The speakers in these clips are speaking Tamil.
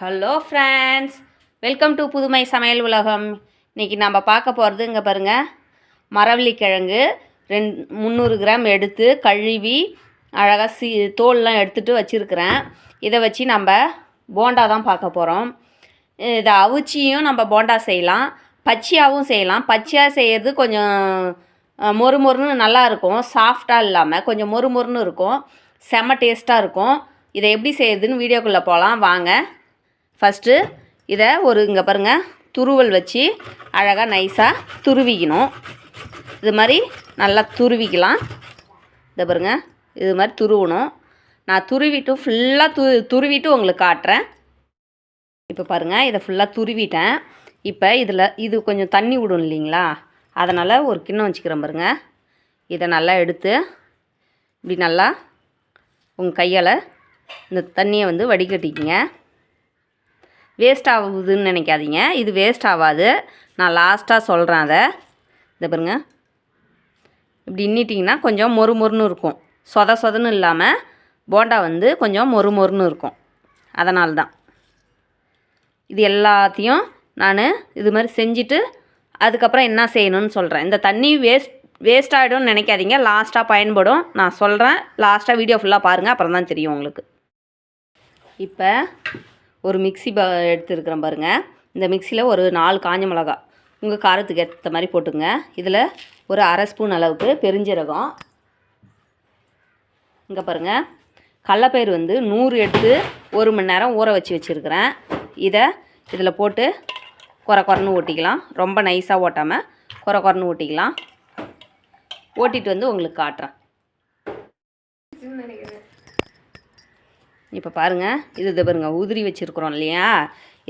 ஹலோ ஃப்ரெண்ட்ஸ் வெல்கம் டு புதுமை சமையல் உலகம் இன்றைக்கி நம்ம பார்க்க போகிறது இங்கே பாருங்கள் மரவள்ளிக்கிழங்கு ரெண் முந்நூறு கிராம் எடுத்து கழுவி அழகாக சி தோல்லாம் எடுத்துகிட்டு வச்சுருக்கிறேன். இதை வச்சு நம்ம போண்டா தான் பார்க்க போகிறோம் இதை அவிச்சியும் நம்ம போண்டா செய்யலாம். பச்சையாகவும் செய்யலாம். பச்சையாக செய்கிறது கொஞ்சம் மொறு மொறுன்னு நல்லா இருக்கும். சாஃப்டாக இல்லாமல் கொஞ்சம் மொறு மொறுன்னு இருக்கும். செம டேஸ்ட்டாக இருக்கும். இதை எப்படி செய்யறதுன்னு வீடியோக்குள்ளே போகலாம் வாங்க. ஃபஸ்ட்டு இதை ஒரு இங்கே பாருங்கள் துருவல் வச்சு அழகாக நைஸாக துருவிக்கணும். இது மாதிரி நல்லா துருவிக்கலாம். இதை பாருங்க இது மாதிரி துருவணும். நான் துருவிட்டு ஃபுல்லாக து துருவிட்டு உங்களுக்கு காட்டுறேன். இப்போ பாருங்கள் இதை ஃபுல்லாக துருவிட்டேன். இப்போ இதில் இது கொஞ்சம் தண்ணி விடும் இல்லைங்களா? அதனால் ஒரு கிண்ணம் வச்சுக்கிறேன் பாருங்கள் இதை நல்லா எடுத்து இப்படி நல்லா உங்கள் கையால் இந்த தண்ணியை வந்து வடிகட்டிக்கிங்க. வேஸ்ட் ஆகுதுன்னு நினைக்காதீங்க. இது வேஸ்ட் ஆகாது நான் லாஸ்ட்டாக சொல்கிறேன் அதை. இதை பாருங்க. இப்படி இன்னிட்டிங்கன்னா கொஞ்சம் மொறு மொறுன்னு இருக்கும். சொத சொதன்னு இல்லாமல் போண்டா வந்து கொஞ்சம் மொறு மொறுன்னு இருக்கும். அதனால தான். இது எல்லாத்தையும் நான் இது மாதிரி செஞ்சுட்டு அதுக்கப்புறம் என்ன செய்யணும்னு சொல்கிறேன் இந்த தண்ணி வேஸ்ட் வேஸ்ட் ஆகிடும்னு நினைக்காதீங்க. லாஸ்ட்டாக பயன்படும். நான் சொல்கிறேன் லாஸ்ட்டாக வீடியோ ஃபுல்லாக பாருங்கள் அப்புறம் தான் தெரியும் உங்களுக்கு. இப்போ ஒரு மிக்ஸி ப எடுத்துருக்குறேன் பாருங்கள் இந்த மிக்சியில் ஒரு நாலு காஞ்ச மிளகா. உங்கள் காரத்துக்கு ஏற்ற மாதிரி போட்டுங்க இதில் ஒரு அரை ஸ்பூன் அளவுக்கு பெருஞ்சீரகம். இங்கே பாருங்கள் கடலப்பயிறு வந்து நூறு எடுத்து ஒரு மணி நேரம் ஊற வச்சு வச்சுருக்கிறேன். இதை இதில் போட்டு குறை குறைன்னு ஓட்டிக்கலாம் ரொம்ப நைஸாக ஓட்டாமல் குறை குறைன்னு ஓட்டிக்கலாம் ஓட்டிட்டு வந்து உங்களுக்கு காட்டுறேன். இப்போ பாருங்கள் இது இது பாருங்கள் உதிரி வச்சுருக்குறோம் இல்லையா?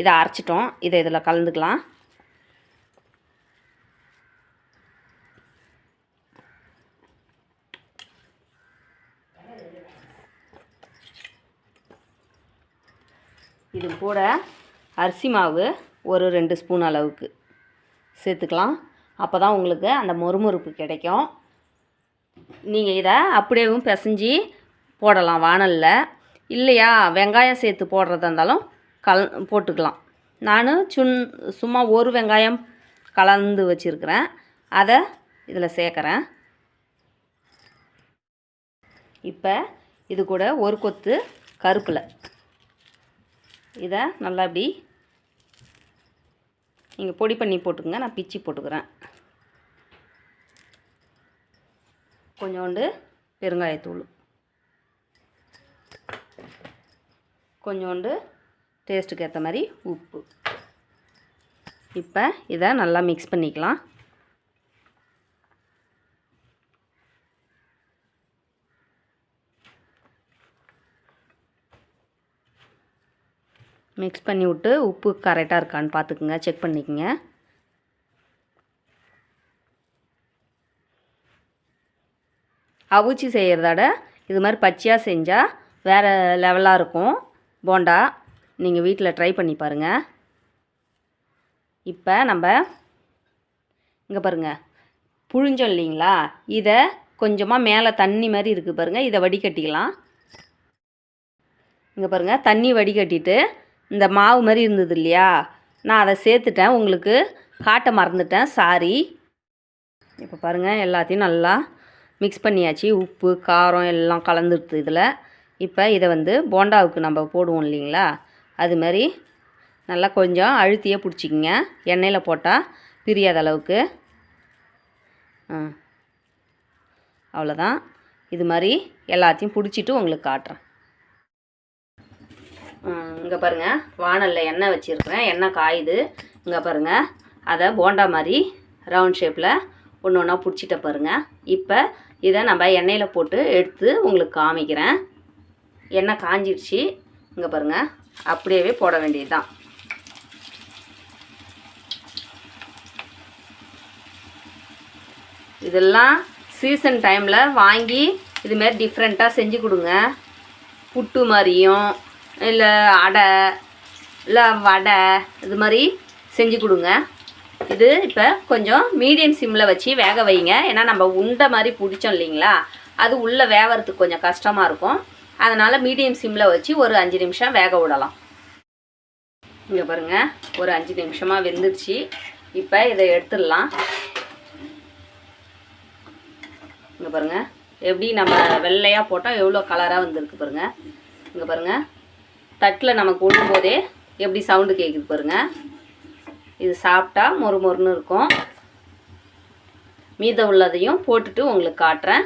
இதை அரைச்சிட்டோம். இதை இதில் கலந்துக்கலாம். இது கூட அரிசி மாவு ஒரு ரெண்டு ஸ்பூன் அளவுக்கு சேர்த்துக்கலாம். அப்போ தான் உங்களுக்கு அந்த மொறுமொறுப்பு கிடைக்கும். நீங்கள் இதை அப்படியேவும் பிசைஞ்சு போடலாம் வாணலில் இல்லையா வெங்காயம் சேர்த்து போடுறதா இருந்தாலும் கல் போட்டுக்கலாம். நான் சுன் சும்மா ஒரு வெங்காயம் கலந்து வச்சுருக்கிறேன். அதை இதில் சேர்க்குறேன். இப்போ இது கூட ஒரு கொத்து கருப்பில். இதை நல்லா இப்படி நீங்கள் பொடி பண்ணி போட்டுக்கங்க. நான் பிச்சு போட்டுக்கிறேன். கொஞ்சோண்டு பெருங்காயத்தூள். கொஞ்சோண்டு டேஸ்ட்டுக்கு ஏற்ற மாதிரி உப்பு. இப்போ இதை நல்லா மிக்ஸ் பண்ணிக்கலாம். மிக்ஸ் பண்ணி விட்டு உப்பு கரெக்டாக இருக்கான்னு பார்த்துக்குங்க. செக் பண்ணிக்கோங்க. அவிச்சி செய்கிறதோட இது மாதிரி பச்சையாக செஞ்சால் வேறு லெவலாக இருக்கும். போண்டா நீங்கள் வீட்டில் ட்ரை பண்ணி பாருங்கள் இப்போ நம்ம இங்கே பாருங்கள் புழிஞ்சோம் இல்லைங்களா? இதை கொஞ்சமாக மேலே தண்ணி மாதிரி இருக்குது பாருங்கள் இதை வடிகட்டிக்கலாம். இங்கே பாருங்கள் தண்ணி வடிகட்டிட்டு இந்த மாவு மாதிரி இருந்தது இல்லையா? நான் அதை சேர்த்துட்டேன். உங்களுக்கு காட்ட மறந்துட்டேன். சாரி இப்போ பாருங்கள் எல்லாத்தையும் நல்லா மிக்ஸ் பண்ணியாச்சு. உப்பு காரம் எல்லாம் கலந்துருது இதில். இப்போ இதை வந்து போண்டாவுக்கு நம்ம போடுவோம் இல்லைங்களா? அது மாதிரி நல்லா கொஞ்சம் அழுத்தியே பிடிச்சிக்கிங்க. எண்ணெயில் போட்டால் பிரியாத அளவுக்கு. அவ்வளோதான். இது மாதிரி எல்லாத்தையும் பிடிச்சிட்டு உங்களுக்கு காட்டுறேன். இங்கே பாருங்கள் வானலில் எண்ணெய் வச்சுருக்கிறேன். எண்ணெய் காயுது. இங்கே பாருங்கள் அதை போண்டா மாதிரி ரவுண்ட் ஷேப்பில் ஒன்று ஒன்றா பிடிச்சிட்ட பாருங்கள் இப்போ இதை நம்ம எண்ணெயில் போட்டு எடுத்து உங்களுக்கு காமிக்கிறேன். எண்ணெய் காஞ்சிடுச்சு இங்கே பாருங்கள் அப்படியே போட வேண்டியது தான் இதெல்லாம் சீசன் டைமில் வாங்கி இதுமாரி டிஃப்ரெண்ட்டாக செஞ்சு கொடுங்க. புட்டு மாதிரியும் இல்லை அடை இல்லை வடை இது மாதிரி செஞ்சு கொடுங்க. இது இப்போ கொஞ்சம் மீடியம் சிம்மில் வச்சு வேக வைங்க. ஏன்னா நம்ம உண்டை மாதிரி பிடிச்சோம் இல்லைங்களா? அது உள்ளே வேகிறதுக்கு கொஞ்சம் கஷ்டமாக இருக்கும். அதனால் மீடியம் சிம்மில் வச்சு ஒரு அஞ்சு நிமிஷம் வேக விடலாம். இங்கே பாருங்கள் ஒரு அஞ்சு நிமிஷமாக வெந்துருச்சு. இப்போ இதை எடுத்துடலாம். இங்கே பாருங்கள் எப்படி நம்ம வெள்ளையாக போட்டால் எவ்வளோ கலராக வந்திருக்கு பாருங்கள் இங்கே பாருங்கள் தட்டில் நமக்கு விழும்போதே எப்படி சவுண்டு கேட்குது பாருங்கள் இது சாப்பிட்டா மொறு மொறுன்னு இருக்கும். மீதம் உள்ளதையும் போட்டுட்டு உங்களுக்கு காட்டுறேன்.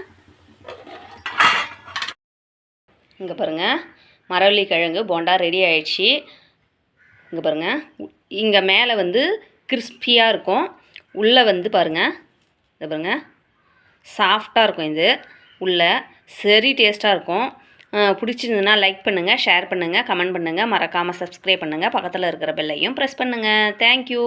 இங்கே பாருங்கள் மரவள்ளி கிழங்கு போண்டா ரெடி ஆயிடுச்சு. இங்கே பாருங்கள் இங்கே மேலே வந்து கிறிஸ்பியாக இருக்கும். உள்ளே வந்து பாருங்கள் இங்கே பாருங்கள் சாஃப்டாக இருக்கும் இது. உள்ளே சரி டேஸ்ட்டாக இருக்கும். பிடிச்சிருந்ததுன்னா லைக் பண்ணுங்கள் ஷேர் பண்ணுங்கள் கமெண்ட் பண்ணுங்கள் மறக்காமல் சப்ஸ்கிரைப் பண்ணுங்கள் பக்கத்தில் இருக்கிற பெல்லையும் ப்ரெஸ் பண்ணுங்கள் தேங்க்யூ